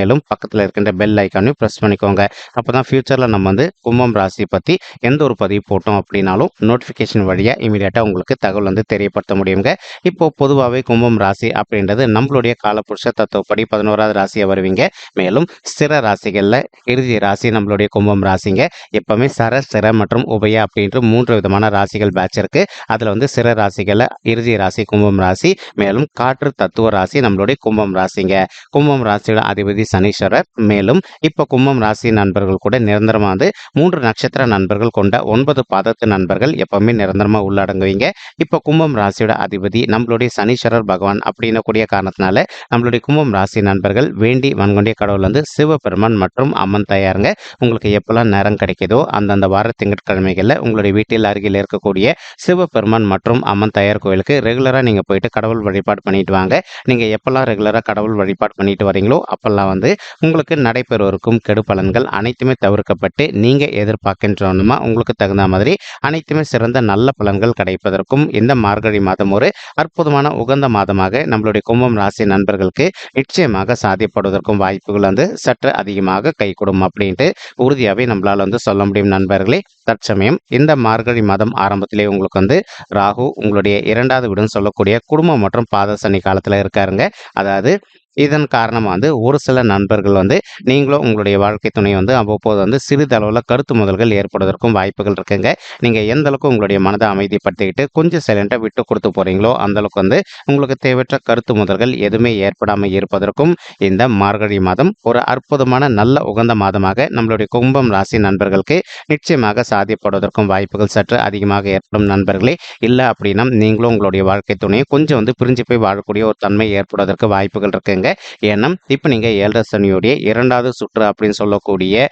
மேலும் பக்கத்தில் இருக்கின்ற பெல் ஐக்கானையும் ப்ரெஸ் பண்ணிக்கோங்க. அப்போ தான் ஃபியூச்சரில் நம்ம வந்து கும்பம் ராசி பற்றி எந்த ஒரு பதிவு போட்டோம் அப்படின்னாலும் நோட்டிஃபிகேஷன் வழியாக இமீடியட்டாக உங்களுக்கு தகவல் வந்து தெரியப்படுத்த முடியுங்க. இப்போ பொதுவாகவே கும்பம் ராசி அப்படின்றது நம்மளுடைய காலப்புருஷ தத்துவப்படி பதினோராவது ராசியை வருவீங்க. மேலும் ஸ்திர ராசிகளில் இறுதி ராசி நம்மளுடைய கும்பம் ராசிங்க. எப்பவுமே சர ஸ்திர மற்றும் உபய அப்படின்ற மூன்று விதமான ராசிகள் பேட்ச் இருக்கு. அதில் வந்து சிற ராசிகளில் இறுதி ராசி கும்பம் ராசி மேலும் காற்று தத்துவ ராசி நம்மளுடைய கும்பம் ராசிங்க. கும்பம் ராசியோட அதிபதி சனீஸ்வரர். மேலும் இப்போ கும்பம் ராசி நண்பர்கள் கூட நிரந்தரமாக வந்து மூன்று நட்சத்திர நண்பர்கள் கொண்ட ஒன்பது பாதத்து நண்பர்கள் எப்பவுமே நிரந்தரமாக உள்ளடங்குவீங்க. இப்போ கும்பம் ராசியோட அதிபதி நம்மளுடைய சனீஸ்வரர் பகவான் அப்படின்னு கூடிய காரணத்தினால நம்மளுடைய கும்பம் ராசி நண்பர்கள் வேண்டி வன்கொண்டிய கடவுள் வந்து சிவபெருமான் மற்றும் அம்மன் தயாருங்க. உங்களுக்கு எப்பெல்லாம் நேரம் கிடைக்குதோ அந்தந்த வார திங்கட்கிழமைகளில் உங்களுடைய வீட்டில் அருகில் இருக்கக்கூடிய சிவபெருமான் மற்றும் அம்மன் தயார் கோயிலுக்கு ரெகுலராக நீங்கள் போயிட்டு கடவுள் வழிபாடு பண்ணிட்டு வாங்க. நீங்கள் எப்பெல்லாம் ரெகுலராக கடவுள் வழிபாடு பண்ணிட்டு வரீங்களோ அப்பெல்லாம் வந்து வந்து உங்களுக்கு நடைபெறுவதற்கும் கெடு பலன்கள் அனைத்துமே தவிர்க்கப்பட்டு நீங்கள் எதிர்பார்க்கின்றோமா உங்களுக்கு தகுந்த மாதிரி அனைத்துமே சிறந்த நல்ல பலன்கள் கிடைப்பதற்கும் இந்த மார்கழி மாதம் ஒரு அற்புதமான உகந்த மாதமாக நம்மளுடைய கும்பம் ராசி நண்பர்களுக்கு நிச்சயமாக சாத்தியப்படுவதற்கும் வாய்ப்புகள் வந்து சற்று அதிகமாக கைகூடும் அப்படின்ட்டு உறுதியாகவே நம்மளால் வந்து சொல்ல முடியும் நண்பர்களே. தற்சமயம் இந்த மார்கழி மாதம் ஆரம்பத்திலே உங்களுக்கு வந்து ராகு உங்களுடைய இரண்டாவது வீடுன்னு சொல்லக்கூடிய குடும்பம் மற்றும் பாதசனி காலத்தில் இருக்காருங்க. அதாவது இதன் காரணமாக வந்து ஒரு சில நண்பர்கள் வந்து நீங்களும் உங்களுடைய வாழ்க்கை துணை வந்து அவ்வப்போது வந்து சிறிதளவில் கருத்து முதல்கள் ஏற்படுவதற்கும் வாய்ப்புகள் இருக்குங்க. நீங்கள் எந்த அளவுக்கு உங்களுடைய மனதை அமைதிப்படுத்திக்கிட்டு கொஞ்சம் சைலண்டாக விட்டு கொடுத்து போகிறீங்களோ அந்த அளவுக்கு வந்து உங்களுக்கு தேவையற்ற கருத்து முதல்கள் எதுவுமே ஏற்படாமல் இருப்பதற்கும் இந்த மார்கழி மாதம் ஒரு அற்புதமான நல்ல உகந்த மாதமாக நம்மளுடைய கும்பம் ராசி நண்பர்களுக்கு நிச்சயமாக சாதிப்படுவதற்கும் வாய்ப்புகள் சற்று அதிகமாக ஏற்படும் நண்பர்களே. இல்லை அப்படின்னா நீங்களும் உங்களுடைய வாழ்க்கை துணையை கொஞ்சம் வந்து பிரிஞ்சு போய் வாழக்கூடிய ஒரு தன்மை ஏற்படுவதற்கு வாய்ப்புகள் இருக்குங்க. ஏன்னா இப்போ நீங்கள் ஏழரை சனியுடைய இரண்டாவது சுற்று அப்படின்னு சொல்லக்கூடிய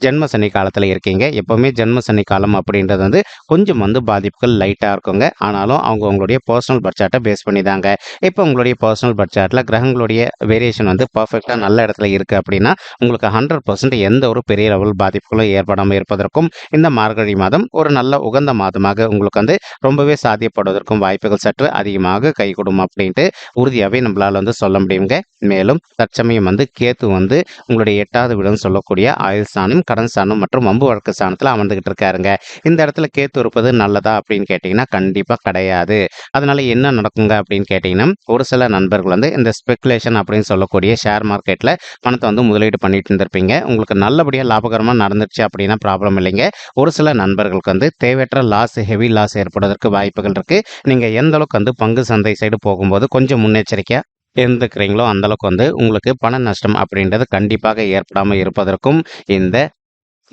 ஜென்ம சனி காலத்தில் இருக்கீங்க. எப்போவுமே ஜென்ம சனி காலம் அப்படின்றது வந்து கொஞ்சம் வந்து பாதிப்புகள் லைட்டாக இருக்குங்க. ஆனாலும் அவங்க உங்களுடைய பர்சனல் பட்ஜெட்டை பேஸ் பண்ணி தாங்க இப்போ உங்களுடைய பர்சனல் பட்ஜெட்டில் கிரகங்களுடைய வேரியேஷன் வந்து பர்ஃபெக்டாக நல்ல இடத்துல இருக்குது அப்படின்னா உங்களுக்கு ஹண்ட்ரட் பர்சன்ட் எந்த ஒரு பெரிய லெவல் பாதிப்புகளும் ஏற்படாமல் இருப்பதற்கும் இந்த மார்கழி மாதம் ஒரு நல்ல உகந்த மாதமாக உங்களுக்கு வந்து ரொம்பவே சாத்தியப்படுவதற்கும் வாய்ப்புகள் சற்று அதிகமாக கைகூடும் அப்படின்ட்டு உறுதியாகவே நம்மளால் வந்து சொல்ல முடியுங்க மேலும் தற்சமயம் வந்து கேத்து வந்து உங்களுடைய எட்டாவது வீடுன்னு சொல்லக்கூடிய ஆயுள் ஸ்தானம் கடன் ஸ்தானம் மற்றும் வம்பு வழக்கு ஸ்தானத்தில் அமர்ந்துகிட்டு இருக்காருங்க. இந்த இடத்துல கேத்து இருப்பது நல்லதா அப்படின்னு கேட்டிங்கன்னா கண்டிப்பாக கிடையாது. அதனால என்ன நடக்குங்க அப்படின்னு கேட்டிங்கன்னா ஒரு சில நண்பர்கள் வந்து இந்த ஸ்பெகுலேஷன் அப்படின்னு சொல்லக்கூடிய ஷேர் மார்க்கெட்டில் பணத்தை வந்து முதலீடு பண்ணிட்டு இருந்திருப்பீங்க. உங்களுக்கு நல்லபடியாக லாபகரமாக நடந்துருச்சு அப்படின்னா ப்ராப்ளம் இல்லைங்க. ஒரு சில நண்பர்களுக்கு வந்து தேவையற்ற லாஸ் ஹெவி லாஸ் ஏற்படும். ஏற்படுவதற்கு வாய்ப்புகள் இருக்குது நீங்கள் எந்த அளவுக்கு வந்து பங்கு சந்தை சைடு போகும்போது கொஞ்சம் முன்னெச்சரிக்கையாக இருந்துக்கிறீங்களோ அந்தளவுக்கு வந்து உங்களுக்கு பண நஷ்டம் அப்படின்றது கண்டிப்பாக ஏற்படாமல் இருப்பதற்கும் இந்த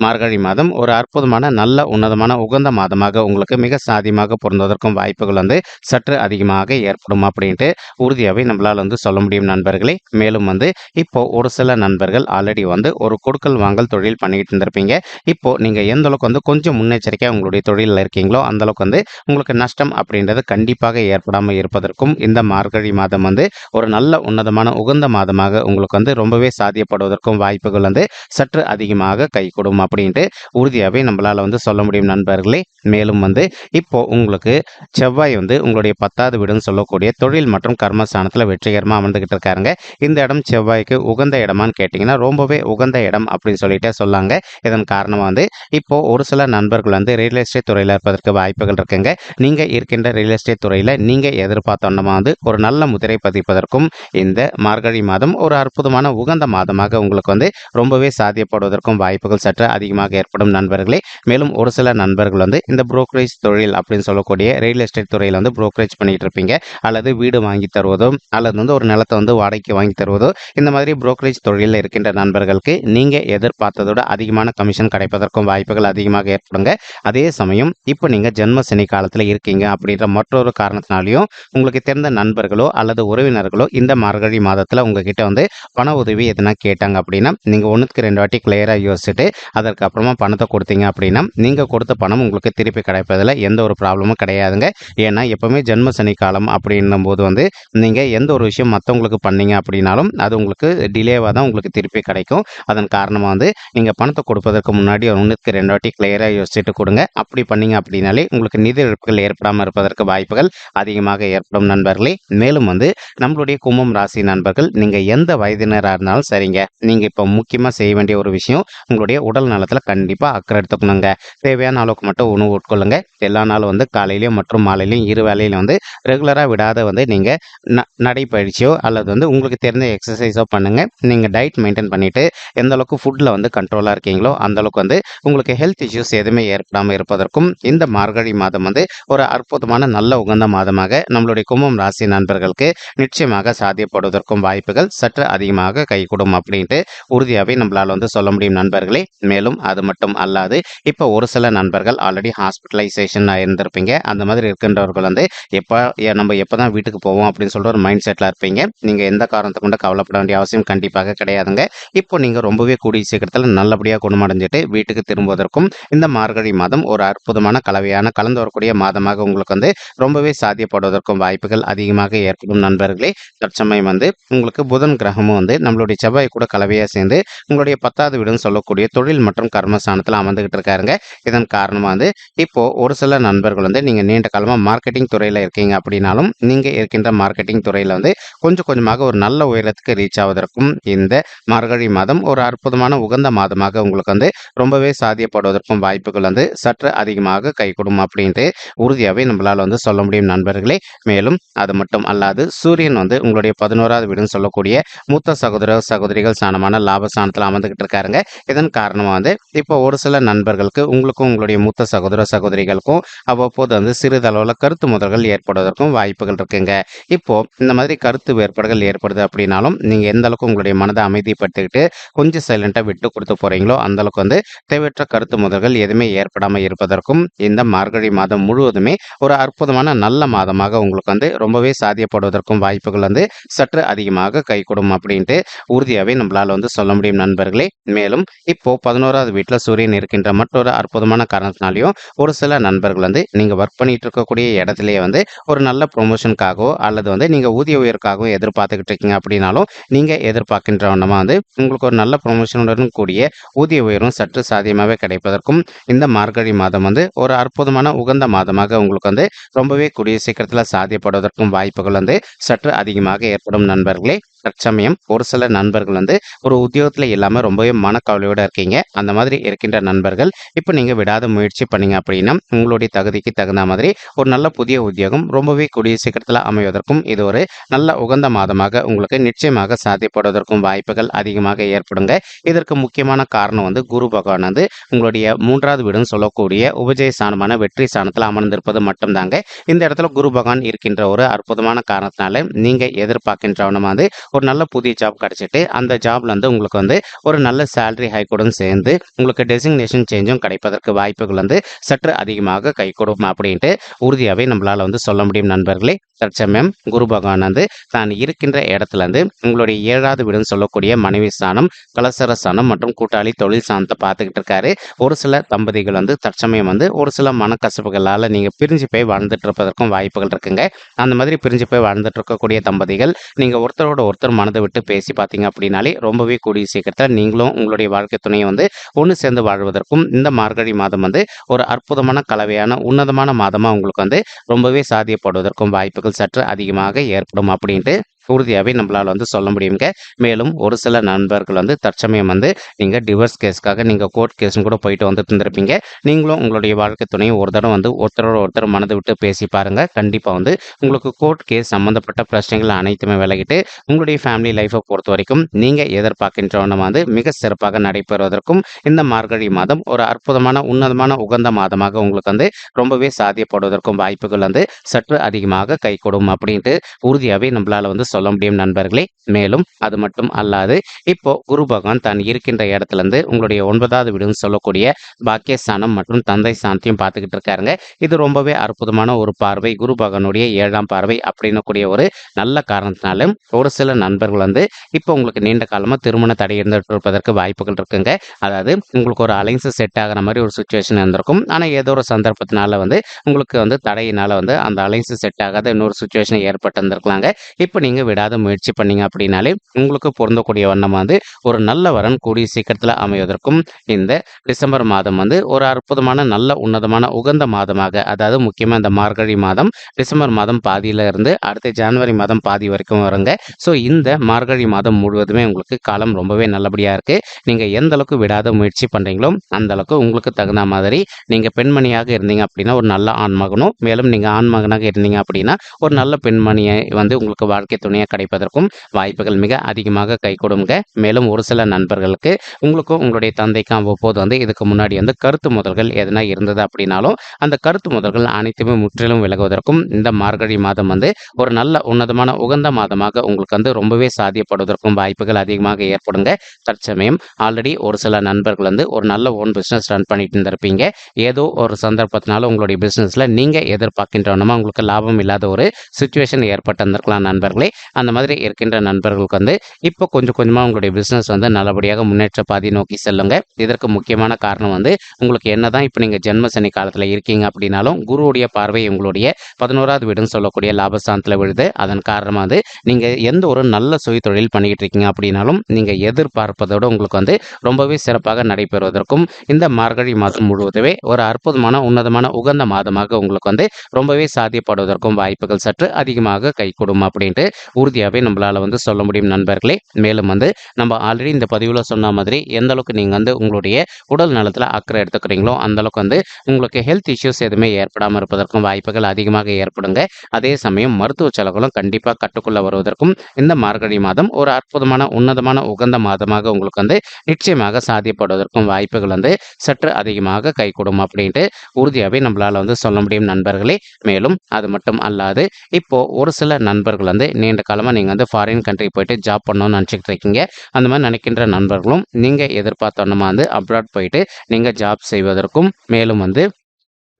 மார்கழி மாதம் ஒரு அற்புதமான நல்ல உன்னதமான உகந்த மாதமாக உங்களுக்கு மிக சாதியமாக பொருந்துவதற்கும் வாய்ப்புகள் வந்து சற்று அதிகமாக ஏற்படும் அப்படின்ட்டு உறுதியாகவே நம்மளால் வந்து சொல்ல முடியும் நண்பர்களே. மேலும் வந்து இப்போ ஒரு சில நண்பர்கள் ஆல்ரெடி வந்து ஒரு கொடுக்கல் வாங்கல் தொழில் பண்ணிக்கிட்டு இருந்திருப்பீங்க. இப்போ நீங்கள் எந்த அளவுக்கு வந்து கொஞ்சம் முன்னெச்சரிக்கையாக உங்களுடைய தொழிலில் இருக்கீங்களோ அந்த அளவுக்கு வந்து உங்களுக்கு நஷ்டம் அப்படின்றது கண்டிப்பாக ஏற்படாமல் இருப்பதற்கும் இந்த மார்கழி மாதம் வந்து ஒரு நல்ல உன்னதமான உகந்த மாதமாக உங்களுக்கு வந்து ரொம்பவே சாத்தியப்படுவதற்கும் வாய்ப்புகள் வந்து சற்று அதிகமாக கைகூடும் அப்படின்ட்டு உறுதியாகவே நம்மளால் வந்து சொல்ல முடியும் நண்பர்களே. மேலும் வந்து இப்போ உங்களுக்கு செவ்வாய் வந்து உங்களுடைய பத்தாவது வீடுன்னு சொல்லக்கூடிய தொழில் மற்றும் கர்மஸ்தானத்தில் வெற்றிகரமாக அமர்ந்துகிட்டு இருக்காருங்க. இந்த இடம் செவ்வாய்க்கு உகந்த இடமான்னு கேட்டிங்கன்னா ரொம்பவே உகந்த இடம் அப்படின்னு சொல்லிட்டே சொல்லாங்க. இதன் காரணமாக வந்து இப்போ ஒரு சில நண்பர்கள் வந்து ரியல் எஸ்டேட் துறையில் இருப்பதற்கு வாய்ப்புகள் இருக்குங்க. நீங்கள் இருக்கின்ற ரியல் எஸ்டேட் துறையில் நீங்கள் எதிர்பார்த்தோன்னா வந்து ஒரு நல்ல முதிரை பதிப்பதற்கும் இந்த மார்கழி மாதம் ஒரு அற்புதமான உகந்த மாதமாக உங்களுக்கு வந்து ரொம்பவே சாத்தியப்படுவதற்கும் வாய்ப்புகள் சற்று அதிகமாக ஏற்படும் நண்பர்களே. மேலும் ஒரு சில நண்பர்கள் வந்து இந்த புரோக்கரேஜ் தொழில் அப்படின்னு சொல்லக்கூடிய ரியல் எஸ்டேட் துறையில் வந்து புரோக்கரேஜ் பண்ணிகிட்டு இருப்பீங்க. அல்லது வீடு வாங்கி தருவதோ அல்லது வந்து ஒரு நிலத்தை வந்து வாடகைக்கு வாங்கி தருவதோ இந்த மாதிரி புரோக்கரேஜ் தொழிலில் இருக்கின்ற நண்பர்களுக்கு நீங்கள் எதிர்பார்த்ததோட அதிகமான கமிஷன் கிடைப்பதற்கும் வாய்ப்புகள் அதிகமாக ஏற்படுங்க. அதே சமயம் இப்போ நீங்கள் ஜென்ம சனி காலத்தில் இருக்கீங்க அப்படின்ற மற்றொரு காரணத்தினாலையும் உங்களுக்கு தெரிந்த நண்பர்களோ அல்லது உறவினர்களோ இந்த மார்கழி மாதத்தில் உங்ககிட்ட வந்து பண உதவி எதுனா கேட்டாங்க அப்படின்னா நீங்கள் ஒன்றுக்கு ரெண்டு வாட்டி கிளியராக யோசிச்சுட்டு அதற்கப்புறமா பணத்தை கொடுத்தீங்க அப்படின்னா நீங்கள் கொடுத்த பணம் உங்களுக்கு திருப்பி கிடைப்பதில் எந்த ஒரு ப்ராப்ளமும் கிடையாதுங்க. ஏன்னா எப்போவுமே ஜென்ம சனி காலம் அப்படின்னும் போது வந்து நீங்கள் எந்த ஒரு விஷயம் மற்றவங்களுக்கு பண்ணீங்க அப்படின்னாலும் அது உங்களுக்கு டிலேவாக தான் உங்களுக்கு திருப்பி கிடைக்கும். அதன் காரணமாக வந்து நீங்கள் பணத்தை கொடுப்பதற்கு முன்னாடி ஒன்றுக்கு ரெண்டு வாட்டி கிளியராக யோசிச்சுட்டு கொடுங்க. அப்படி பண்ணீங்க அப்படின்னாலே உங்களுக்கு நிதி இழப்புகள் ஏற்படாமல் இருப்பதற்கு வாய்ப்புகள் அதிகமாக ஏற்படும் நண்பர்களே. மேலும் வந்து நம்மளுடைய கும்பம் ராசி நண்பர்கள் நீங்கள் எந்த வயதினராக இருந்தாலும் சரிங்க. நீங்கள் இப்போ முக்கியமாக செய்ய வேண்டிய ஒரு விஷயம் உங்களுடைய உடல் நலத்தில் கண்டிப்பாக அக்கறை எடுத்துக்கணுங்க. தேவையான அளவுக்கு மட்டும் உணவு உட்கொள்ளுங்க. எல்லா நாளும் வந்து காலையிலையும் மற்றும் மாலையிலையும் இரு வேலையிலும் வந்து ரெகுலராக விடாத வந்து நீங்கள் ந நடைப்பயிற்சியோ அல்லது வந்து உங்களுக்கு தெரிஞ்ச எக்ஸசைஸோ பண்ணுங்கள் நீங்கள் டயட் மெயின்டைன் பண்ணிவிட்டு எந்த அளவுக்கு ஃபுட்டில் வந்து கண்ட்ரோலாக இருக்கீங்களோ அந்தளவுக்கு வந்து உங்களுக்கு ஹெல்த் இஷ்யூஸ் எதுவுமே ஏற்படாமல் இருப்பதற்கும் இந்த மார்கழி மாதம் வந்து ஒரு அற்புதமான நல்ல உகந்த மாதமாக நம்மளுடைய கும்பம் ராசி நண்பர்களுக்கு நிச்சயமாக சாத்தியப்படுவதற்கும் வாய்ப்புகள் சற்று அதிகமாக கைகூடும் அப்படின்ட்டு உறுதியாகவே நம்மளால் வந்து சொல்ல முடியும் நண்பர்களே. மேலும் அது மட்டும் அல்லாது இப்போ ஒரு சில நண்பர்கள் ஆல்ரெடி ஹாஸ்பிட்டலைசேஷன் இருந்திருப்பீங்க. அந்த மாதிரி இருக்கின்றவர்கள் வந்து எப்போ நம்ம எப்போ தான் வீட்டுக்கு போவோம் அப்படின்னு சொல்லிட்டு ஒரு மைண்ட் செட்டில் இருப்பீங்க. நீங்கள் எந்த காரணத்தை கொண்டு கவலைப்பட வேண்டிய அவசியம் கண்டிப்பாக கிடையாதுங்க. இப்போ நீங்கள் ரொம்பவே கூடிய சீக்கிரத்தில் நல்லபடியாக குணமடைஞ்சிட்டு வீட்டுக்கு திரும்புவதற்கும் இந்த மார்கழி மாதம் ஒரு அற்புதமான கலவையான கலந்து வரக்கூடிய மாதமாக உங்களுக்கு வந்து ரொம்பவே சாத்தியப்படுவதற்கும் வாய்ப்புகள் அதிகமாக ஏற்படும் நண்பர்களே. தற்சமயம் வந்து உங்களுக்கு புதன் கிரகமும் வந்து நம்மளுடைய செவ்வாய் கூட கலவையாக சேர்ந்து உங்களுடைய பத்தாவது வீடுன்னு சொல்லக்கூடிய தொழில் மற்றும் கர்மஸ்தானத்தில் அமர்ந்துகிட்டு இருக்காருங்க. இதன் காரணமாக வந்து இப்போது ஒரு சில நண்பர்கள் வந்து நீங்கள் நீண்ட காலமாக மார்க்கெட்டிங் துறையில் இருக்கீங்க அப்படின்னாலும் நீங்கள் இருக்கின்ற மார்க்கெட்டிங் துறையில் வந்து கொஞ்சம் கொஞ்சமாக ஒரு நல்ல உயரத்துக்கு ரீச் ஆவதற்கும் இந்த மார்கழி மாதம் ஒரு அற்புதமான உகந்த மாதமாக உங்களுக்கு வந்து ரொம்பவே சாத்தியப்படுவதற்கும் வாய்ப்புகள் வந்து சற்று அதிகமாக கைகூடும் அப்படின்ட்டு உறுதியாகவே நம்மளால் வந்து சொல்ல முடியும் நண்பர்களே. மேலும் அது மட்டும் அல்லாது சூரியன் வந்து உங்களுடைய பதினோராவது வீடுன்னு சொல்லக்கூடிய மூத்த சகோதர சகோதரிகள் ஸ்தானமான லாபஸ்தானத்தில் அமர்ந்துகிட்டு இருக்காருங்க. இதன் காரணமாக வந்து இப்போ ஒரு சில நண்பர்களுக்கு உங்களுக்கும் உங்களுடைய மூத்த சகோதர சகோதரிகளுக்கும் அவ்வப்போது வந்து சிறிதளவில் கருத்து முதல்கள் ஏற்படுவதற்கும் வாய்ப்புகள் இருக்குங்க. இப்போ இந்த மாதிரி கருத்து வேறுபாடுகள் ஏற்படுது அப்படின்னாலும் நீங்கள் எந்த அளவுக்கு உங்களுடைய மனதை அமைதிப்படுத்திக்கிட்டு கொஞ்சம் சைலண்டாக விட்டு கொடுத்து போகிறீங்களோ அந்த அளவுக்கு வந்து தேவையற்ற கருத்து முதல்கள் எதுவுமே ஏற்படாமல் இருப்பதற்கும் இந்த மார்கழி மாதம் முழுவதுமே ஒரு அற்புதமான நல்ல மாதமாக உங்களுக்கு வந்து ரொம்பவே சாத்தியப்படுவதற்கும் வாய்ப்புகள் வந்து சற்று அதிகமாக கைகூடும் அப்படின்ட்டு உறுதியாகவே நம்மளால் வந்து சொல்ல முடியும் நண்பர்களே. மேலும் இப்போ பதினோராவது வீட்டில் சூரியன் இருக்கின்ற மற்றொரு அற்புதமான காரணத்தினாலையும் ஒரு சில நண்பர்கள் வந்து நீங்கள் ஒர்க் பண்ணிட்டு இருக்கக்கூடிய இடத்துலயே வந்து ஒரு நல்ல ப்ரொமோஷனுக்காகவோ அல்லது வந்து நீங்கள் ஊதிய உயர்க்காகவோ எதிர்பார்த்துக்கிட்டு இருக்கீங்க அப்படின்னாலும் நீங்கள் எதிர்பார்க்கின்ற வண்ணமாக வந்து உங்களுக்கு ஒரு நல்ல ப்ரொமோஷனுடன் கூடிய ஊதிய உயரும் சற்று சாத்தியமாகவே கிடைப்பதற்கும் இந்த மார்கழி மாதம் வந்து ஒரு அற்புதமான உகந்த மாதமாக உங்களுக்கு வந்து ரொம்பவே கூடிய சீக்கிரத்தில் சாத்தியப்படுவதற்கும் வாய்ப்புகள் வந்து சற்று அதிகமாக ஏற்படும் நண்பர்களே. தற்சமயம் ஒரு சில நண்பர்கள் வந்து ஒரு உத்தியோகத்தில் இல்லாமல் ரொம்பவே மனக்கவலையோடு இருக்கீங்க. அந்த மாதிரி இருக்கின்ற நண்பர்கள் இப்போ நீங்கள் விடாத முயற்சி பண்ணீங்க அப்படின்னா உங்களுடைய தகுதிக்கு தகுந்த மாதிரி ஒரு நல்ல புதிய உத்தியோகம் ரொம்பவே கூடிய சீக்கிரத்தில் அமைவதற்கும் இது ஒரு நல்ல உகந்த மாதமாக உங்களுக்கு நிச்சயமாக சாத்தியப்படுவதற்கும் வாய்ப்புகள் அதிகமாக ஏற்படுங்க. இதற்கு முக்கியமான காரணம் வந்து குரு பகவான் வந்து உங்களுடைய மூன்றாவது வீடுன்னு சொல்லக்கூடிய உபஜய ஸ்தானமான வெற்றி ஸ்தானத்தில் அமர்ந்திருப்பது மட்டும்தாங்க. இந்த இடத்துல குரு பகவான் இருக்கின்ற ஒரு அற்புதமான காரணத்தினால நீங்கள் எதிர்பார்க்கின்றவனமா வந்து ஒரு நல்ல புதிய ஜாப் கிடச்சிட்டு அந்த ஜாப்ல வந்து உங்களுக்கு வந்து ஒரு நல்ல சேலரி ஹைக்கோடும் சேர்ந்து உங்களுக்கு டெசிக்னேஷன் சேஞ்சும் கிடைப்பதற்கு வாய்ப்புகள் வந்து சற்று அதிகமாக கை கொடுக்கும் அப்படின்ட்டு உறுதியாகவே நம்மளால் வந்து சொல்ல முடியும் நண்பர்களே. தற்சமயம் குரு பகவான் வந்து தான் இருக்கின்ற இடத்துல இருந்து உங்களுடைய ஏழாவது வீடுன்னு சொல்லக்கூடிய மனைவி ஸ்தானம் கலசர ஸ்தானம் மற்றும் கூட்டாளி தொழில் ஸ்தானத்தை பார்த்துக்கிட்டு இருக்காரு. ஒரு சில தம்பதிகள் வந்து தற்சமயம் வந்து ஒரு சில மனக்கசப்புகளால் நீங்கள் பிரிஞ்சு போய் வாழ்ந்துட்டு இருப்பதற்கும் வாய்ப்புகள் இருக்குங்க. அந்த மாதிரி பிரிஞ்சு போய் வாழ்ந்துட்டு இருக்கக்கூடிய தம்பதிகள் நீங்கள் ஒருத்தரோட ஒருத்தர் மனதை விட்டு பேசி பார்த்தீங்க அப்படின்னாலே ரொம்பவே கூடிய சீக்கிரத்தில் நீங்களும் உங்களுடைய வாழ்க்கை துணையை வந்து ஒன்று சேர்ந்து வாழ்வதற்கும் இந்த மார்கழி மாதம் வந்து ஒரு அற்புதமான கலவையான உன்னதமான மாதமாக உங்களுக்கு வந்து ரொம்பவே சாத்தியப்படுவதற்கும் வாய்ப்புகள் சற்று அதிகமாக ஏற்படும் அப்படின்ட்டு உறுதியாகவே நம்மளால் வந்து சொல்ல முடியுங்க. மேலும் ஒரு சில நண்பர்கள் வந்து தற்சமயம் வந்து நீங்கள் டிவோர்ஸ் கேஸ்க்காக நீங்கள் கோர்ட் கேஸும் கூட போயிட்டு வந்துட்டு இருந்திருப்பீங்க. நீங்களும் உங்களுடைய வாழ்க்கை துணையும் ஒரு தடவை வந்து ஒருத்தரோட ஒருத்தர் மனதை விட்டு பேசி பாருங்கள் கண்டிப்பாக வந்து உங்களுக்கு கோர்ட் கேஸ் சம்மந்தப்பட்ட பிரச்சனைகள் அனைத்துமே விலகிட்டு உங்களுடைய ஃபேமிலி லைஃப்பை பொறுத்த வரைக்கும் நீங்கள் எதிர்பார்க்கின்றவன வந்து மிக சிறப்பாக நடைபெறுவதற்கும் இந்த மார்கழி மாதம் ஒரு அற்புதமான உன்னதமான உகந்த மாதமாக உங்களுக்கு வந்து ரொம்பவே சாத்தியப்படுவதற்கும் வாய்ப்புகள் வந்து சற்று அதிகமாக கைகூடும் அப்படின்ட்டு உறுதியாகவே நம்மளால் வந்து சொல்ல முடியும் நண்பர்களே. மேலும் அது மட்டும் அல்லாது இப்போ குரு பகவான் தான் இருக்கின்ற இடத்துல இருந்து உங்களுடைய ஒன்பதாவது வீடுன்னு சொல்லக்கூடிய பாக்கியஸ்தானம் மற்றும் தந்தை ஸ்தானத்தையும் பார்த்துக்கிட்டு இருக்காருங்க. இது ரொம்பவே அற்புதமான ஒரு பார்வை. குரு பகவானுடைய ஏழாம் பார்வை அப்படின்னு கூடிய ஒரு நல்ல காரணத்தினாலும் ஒரு சில நண்பர்கள் வந்து இப்போ உங்களுக்கு நீண்ட காலமாக திருமண தடை இருந்துட்டு இருப்பதற்கு வாய்ப்புகள் இருக்குங்க. அதாவது உங்களுக்கு ஒரு அலைன்ஸ் செட் ஆகிற மாதிரி ஒரு சுச்சுவேஷன் இருந்திருக்கும். ஆனால் ஏதோ ஒரு சந்தர்ப்பத்தினால வந்து உங்களுக்கு வந்து தடையினால வந்து அந்த அலைன்ஸ் செட் ஆகாத இன்னொரு சுச்சுவேஷன் ஏற்பட்டு இருந்திருக்கலாங்க இப்போ நீங்கள் விடாத முயற்சி பண்ணீங்க அப்படின்னாலே உங்களுக்கு பொருந்தக்கூடிய வண்ணம் வந்து ஒரு நல்ல வரன் கூடிய சீக்கிரத்தில் அமைவதற்கும் இந்த டிசம்பர் மாதம் வந்து ஒரு அற்புதமான நல்ல உன்னதமான உகந்த மாதமாக அதாவது முக்கியமாக இந்த மார்கழி மாதம் டிசம்பர் மாதம் பாதியில இருந்து அடுத்த ஜனவரி மாதம் பாதி வரைக்கும் வருங்க. ஸோ இந்த மார்கழி மாதம் முழுவதுமே உங்களுக்கு காலம் ரொம்பவே நல்லபடியாக இருக்குது நீங்கள் எந்த அளவுக்கு விடாத முயற்சி பண்ணுறீங்களோ அந்த அளவுக்கு உங்களுக்கு தகுந்த மாதிரி நீங்கள் பெண்மணியாக இருந்தீங்க அப்படின்னா ஒரு நல்ல ஆண்மகனும் மேலும் நீங்கள் ஆண்மகனாக இருந்தீங்க அப்படின்னா ஒரு நல்ல பெண்மணியை வந்து உங்களுக்கு வாழ்க்கை துணையாக கிடைப்பதற்கும் வாய்ப்புகள் மிக அதிகமாக கை கொடுங்க. மேலும் ஒரு சில நண்பர்களுக்கு உங்களுக்கும் உங்களுடைய தந்தைக்கும் அவ்வப்போது வந்து இதுக்கு முன்னாடி வந்து கருத்து முதல்கள் எதனா இருந்தது அப்படின்னாலும் அந்த கருத்து முதல்கள் அனைத்துமே முற்றிலும் விலகுவதற்கும் இந்த மார்கழி மாதம் வந்து ஒரு நல்ல உன்னதமான உகந்த மாதமாக உங்களுக்கு வந்து ரொம்பவே சாத்தியப்படுவதற்கும் வாய்ப்புகள் அதிகமாக ஏற்படுங்க. தற்சமயம் ஆல்ரெடி ஒரு சில நண்பர்கள் வந்து ஒரு நல்ல ஓன் பிஸ்னஸ் ரன் பண்ணிட்டு இருந்திருப்பீங்க. ஏதோ ஒரு சந்தர்ப்பத்தினால உங்களுடைய பிஸ்னஸில் நீங்கள் எதிர்பார்க்கின்றவனமா உங்களுக்கு லாபம் இல்லாத ஒரு சுச்சுவேஷன் ஏற்பட்டிருந்திருக்கலாம் நண்பர்களே. அந்த மாதிரி இருக்கின்ற நண்பர்களுக்கு வந்து இப்போ கொஞ்சம் கொஞ்சமாக உங்களுடைய பிஸ்னஸ் வந்து நல்லபடியாக முன்னேற்ற பாதி நோக்கி செல்லுங்க. இதற்கு முக்கியமான காரணம் வந்து உங்களுக்கு என்ன தான் இப்போ நீங்கள் ஜென்ம சனி காலத்தில் இருக்கீங்க அப்படின்னாலும் குருவுடைய பார்வை உங்களுடைய பதினோராவது வீடுன்னு சொல்லக்கூடிய லாபஸ்தானத்தில் விழுது. அதன் காரணமாக வந்து நீங்கள் எந்த ஒரு நல்ல சுய தொழில் பண்ணிக்கிட்டு இருக்கீங்க அப்படின்னாலும் நீங்கள் எதிர்பார்ப்பதோட உங்களுக்கு வந்து ரொம்பவே சிறப்பாக நடைபெறுவதற்கும் இந்த மார்கழி மாதம் முழுவதுமே ஒரு அற்புதமான உன்னதமான உகந்த மாதமாக உங்களுக்கு வந்து ரொம்பவே சாத்தியப்படுவதற்கும் வாய்ப்புகள் சற்று அதிகமாக கைகூடும் அப்படின்ட்டு உறுதியாகவே நம்மளால் வந்து சொல்ல முடியும் நண்பர்களே. மேலும் வந்து நம்ம ஆல்ரெடி இந்த பதிவில் சொன்ன மாதிரி எந்த அளவுக்கு நீங்கள் வந்து உங்களுடைய உடல் நலத்தில் அக்கறை எடுத்துக்கிறீங்களோ அந்தளவுக்கு வந்து உங்களுக்கு ஹெல்த் இஷ்யூஸ் எதுவுமே ஏற்படாமல் இருப்பதற்கும் வாய்ப்புகள் அதிகமாக ஏற்படுங்க. அதே சமயம் மருத்துவ செலவுகளும் கண்டிப்பாக கட்டுக்குள்ளே வருவதற்கும் இந்த மார்கழி மாதம் ஒரு அற்புதமான உன்னதமான உகந்த மாதமாக உங்களுக்கு வந்து நிச்சயமாக சாத்தியப்படுவதற்கும் வாய்ப்புகள் வந்து சற்று அதிகமாக கைகூடும் அப்படின்ட்டு உறுதியாகவே நம்மளால் வந்து சொல்ல முடியும் நண்பர்களே. மேலும் அது மட்டும் அல்லாது இப்போ ஒரு சில நண்பர்கள் வந்து நீண்ட காலமாக நீங்கள் வந்து ஃபாரின் கண்ட்ரி போயிட்டு ஜாப் பண்ணணும்னு நினச்சிக்கிட்டு இருக்கீங்க. அந்த மாதிரி நினைக்கின்ற நண்பர்களும் நீங்கள் எதிர்பார்த்தோன்னா வந்து அப்ராட் போயிட்டு நீங்கள் ஜாப் செய்வதற்கும் மேலும் வந்து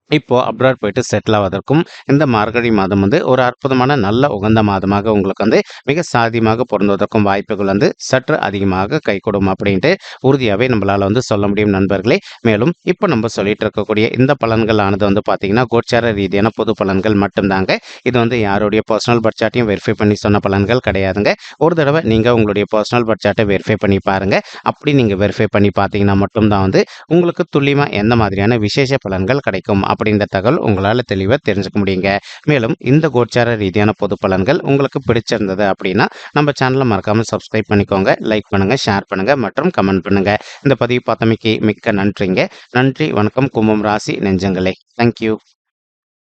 இப்போ அப்ராட் போயிட்டு செட்டில் ஆவதற்கும் இந்த மார்கழி மாதம் வந்து ஒரு அற்புதமான நல்ல உகந்த மாதமாக உங்களுக்கு வந்து மிக சாதியமாக பொருந்துவதற்கும் வாய்ப்புகள் வந்து சற்று அதிகமாக கைகூடும் அப்படின்ட்டு உறுதியாகவே நம்மளால் வந்து சொல்ல முடியும் நண்பர்களே. மேலும் இப்போ நம்ம சொல்லிட்டு இருக்கக்கூடிய இந்த பலன்கள் ஆனது வந்து பார்த்தீங்கன்னா கோச்சார ரீதியான பொது பலன்கள் மட்டும்தாங்க. இது வந்து யாருடைய பர்சனல் பட்ஜெட்டையும் வெரிஃபை பண்ணி சொன்ன பலன்கள் கிடையாதுங்க. ஒரு தடவை நீங்கள் உங்களுடைய பர்சனல் பட்ஜெட்டை வெரிஃபை பண்ணி பாருங்கள் அப்படி நீங்கள் வெரிஃபை பண்ணி பார்த்தீங்கன்னா மட்டும்தான் வந்து உங்களுக்கு துல்லியமாக எந்த மாதிரியான விசேஷ பலன்கள் கிடைக்கும் அப்படின்ற தகவல் உங்களால் தெளிவாக தெரிஞ்சுக்க முடியுங்க. மேலும் இந்த கோச்சார ரீதியான பொது பலன்கள் உங்களுக்கு பிடிச்சிருந்தது அப்படின்னா நம்ம சேனலை மறக்காமல் சப்ஸ்கிரைப் பண்ணிக்கோங்க லைக் பண்ணுங்கள் ஷேர் பண்ணுங்கள் மற்றும் கமெண்ட் பண்ணுங்கள் இந்த பதிவு பார்த்தமைக்கு மிக்க நன்றிங்க. நன்றி வணக்கம் கும்பம் ராசி நெஞ்சங்களே. தேங்க்யூ